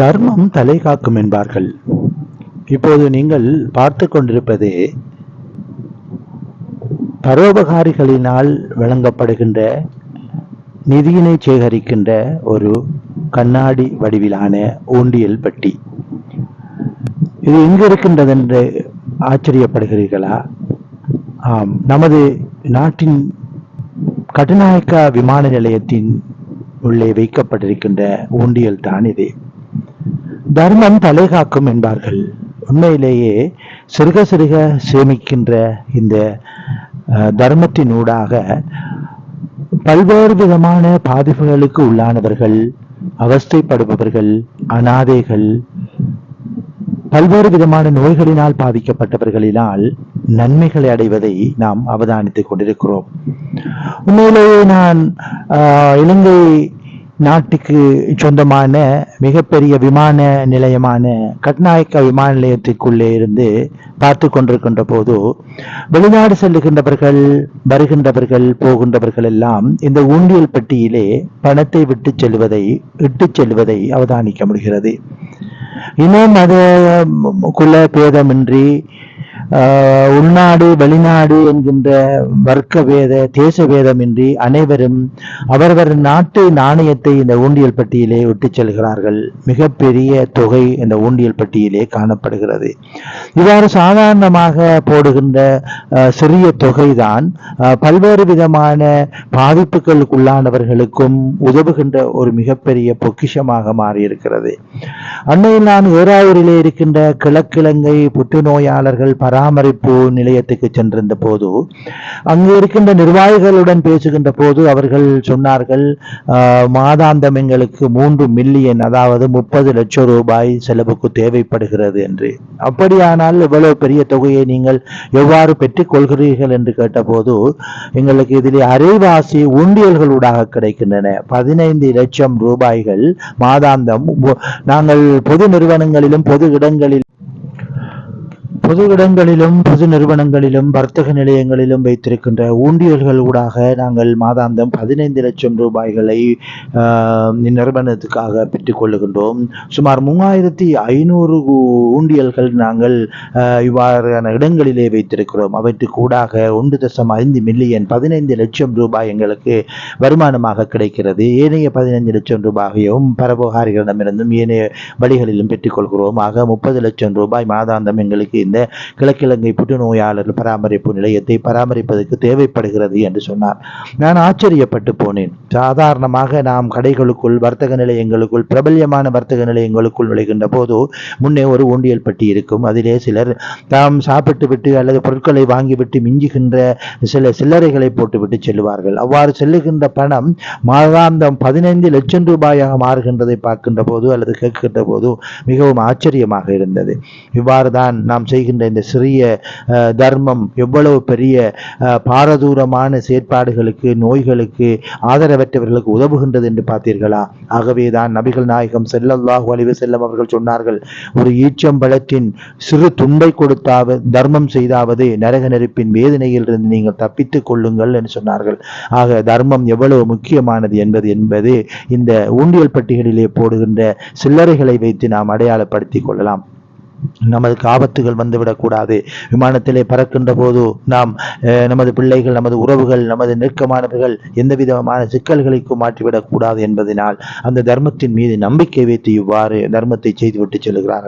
தர்மம் தலை காக்கும் என்பார்கள். இப்போது நீங்கள் பார்த்து கொண்டிருப்பது பரோபகாரிகளினால் வழங்கப்படுகின்ற நிதியினை சேகரிக்கின்ற ஒரு கண்ணாடி வடிவிலான ஊண்டியல் பெட்டி. இது எங்கு இருக்கின்றது என்று ஆச்சரியப்படுகிறீர்களா? ஆம் நமது நாட்டின் கட்டுநாயக்கா விமான நிலையத்தின் உள்ளே வைக்கப்பட்டிருக்கின்ற ஊண்டியல் தான் இது. தர்மம் தலை காக்கும் என்பார்கள். உண்மையிலேயே சிறுக சிறுக சேமிக்கின்ற இந்த தர்மத்தின் தர்மத்தினூடாக பல்வேறு விதமான பாதிப்புகளுக்கு உள்ளானவர்கள் அவஸ்தைப்படுபவர்கள் அனாதைகள் பல்வேறு விதமான நோய்களினால் பாதிக்கப்பட்டவர்களினால் நன்மைகளை அடைவதை நாம் அவதானித்துக் கொண்டிருக்கிறோம். உண்மையிலேயே நான் இலங்கை நாட்டுக்கு சொந்தமான மிகப்பெரிய விமான நிலையமான கட்நாயக்க விமான நிலையத்திற்குள்ளே இருந்து பார்த்து கொண்டிருக்கின்ற போது வெளிநாடு செல்லுகின்றவர்கள் வருகின்றவர்கள் போகின்றவர்கள் எல்லாம் இந்த ஊண்டியல் பெட்டியிலே பணத்தை விட்டு செல்வதை இட்டு செல்வதை அவதானிக்க முடிகிறது. இனம் மத குல பேதமின்றி உள்நாடு வெளிநாடு என்கின்ற வர்க்க வேத தேச வேதமின்றி அனைவரும் அவரவர் நாட்டு நாணயத்தை இந்த ஊண்டியல் பட்டியலே விட்டுச் செல்கிறார்கள். மிகப்பெரிய தொகை இந்த ஊண்டியல் பட்டியலே காணப்படுகிறது. இவ்வாறு சாதாரணமாக போடுகின்ற சிறிய தொகைதான் பல்வேறு விதமான பாதிப்புகளுக்குள்ளானவர்களுக்கும் உதவுகின்ற ஒரு மிகப்பெரிய பொக்கிஷமாக மாறியிருக்கிறது. அண்மையில் நான் ஏறாவூரிலே இருக்கின்ற கிழக்கிழங்கை புற்றுநோயாளர்கள் பர பராமரிப்பு நிலையத்துக்கு சென்றிருந்த போது அங்கு இருக்கின்ற நிர்வாகிகளுடன் பேசுகின்ற போது அவர்கள் சொன்னார்கள் மாதாந்தம் எங்களுக்கு மூன்று மில்லியன் அதாவது முப்பது லட்சம் ரூபாய் செலவுக்கு தேவைப்படுகிறது என்று. அப்படியானால் இவ்வளவு பெரிய தொகையை நீங்கள் எவ்வாறு பெற்றுக் கொள்கிறீர்கள்? என்று கேட்டபோது எங்களுக்கு இதிலே அரைவாசி உண்டியல்களூடாக கிடைக்கின்றன. பதினைந்து லட்சம் ரூபாய்கள் மாதாந்தம். நாங்கள் பொது நிறுவனங்களிலும் பொது இடங்களில் பொது இடங்களிலும் பொது நிறுவனங்களிலும் வர்த்தக நிலையங்களிலும் வைத்திருக்கின்ற ஊண்டியல்கள் ஊடாக நாங்கள் மாதாந்தம் பதினைந்து லட்சம் ரூபாய்களை நிறுவனத்துக்காக இந்நிறுவனத்துக்காக பெற்றுக்கொள்ளுகின்றோம் சுமார் மூவாயிரத்தி ஐநூறு ஊண்டியல்கள் நாங்கள் இவ்வாறான இடங்களிலே வைத்திருக்கிறோம். அவற்றுக்கு ஊடாக ஒன்று தசம் ஐந்து மில்லியன் பதினைந்து லட்சம் ரூபாய் எங்களுக்கு வருமானமாக கிடைக்கிறது. ஏனைய பதினைந்து லட்சம் ரூபாயையும் பரபகாரிகளிடமிருந்தும் ஏனைய வழிகளிலும் பெற்றுக்கொள்கிறோம் ஆக முப்பது லட்சம் ரூபாய் மாதாந்தம் எங்களுக்கு இந்த கிழக்கிழங்கை புற்றுநோயாளர் பராமரிப்பு நிலையத்தை பராமரிப்பதற்கு தேவைப்படுகிறது என்று சொன்னார். நான் ஆச்சரியப்பட்டு போனேன். சாதாரணமாக நாம் கடைகளுக்குள் வர்த்தக நிலையங்களுக்குள் பிரபல்யமான வர்த்தக நிலையங்களுக்குள் நுழைகின்ற போது முன்னே ஒரு ஊண்டியல் பட்டி இருக்கும். அதிலே சிலர் தாம் சாப்பிட்டு விட்டு அல்லது பொருட்களை வாங்கிவிட்டு மிஞ்சுகின்ற சில சில்லறைகளை போட்டுவிட்டு செல்வார்கள் அவ்வாறு செல்லுகின்ற பணம் மாதாந்தம் பதினைந்து லட்சம் ரூபாயாக மாறுகின்றதை பார்க்கின்ற போது அல்லது கேட்கின்ற போது மிகவும் ஆச்சரியமாக இருந்தது. இவ்வாறு தான் நாம் செய்கின்ற இந்த சிறிய தர்மம் எவ்வளவு பெரிய பாரதூரமான செயற்பாடுகளுக்கு நோய்களுக்கு ஆதரவற்றவர்களுக்கு உதவுகின்றது என்று பார்த்தீர்களா? ஆகவே தான் நபிகள் நாயகம் செல்லல்லாஹு அலைஹி செல்லம் அவர்கள் சொன்னார்கள் ஒரு ஈச்சம்பழத்தின் சிறு துண்டை கொடுத்தாவது தர்மம் செய்தாவது நரக நெருப்பின் வேதனையிலிருந்து நீங்கள் தப்பித்துக் கொள்ளுங்கள் என்று சொன்னார்கள். ஆக தர்மம் எவ்வளவு முக்கியமானது என்பது என்பது இந்த ஊண்டியல் பட்டிகளிலே போடுகின்ற சில்லறைகளை வைத்து நாம் அடையாளப்படுத்திக் கொள்ளலாம். நமது ஆபத்துகள் வந்துவிடக்கூடாது விமானத்திலே பறக்கின்ற போது நாம் அஹ், நமது பிள்ளைகள் நமது உறவுகள் நமது நெருக்கமானவர்கள் எந்த விதமான சிக்கல்களுக்கும் மாற்றிவிடக்கூடாது என்பதனால் அந்த தர்மத்தின் மீது நம்பிக்கை வைத்து இவ்வாறு தர்மத்தை செய்துவிட்டு செல்கிறார்கள்.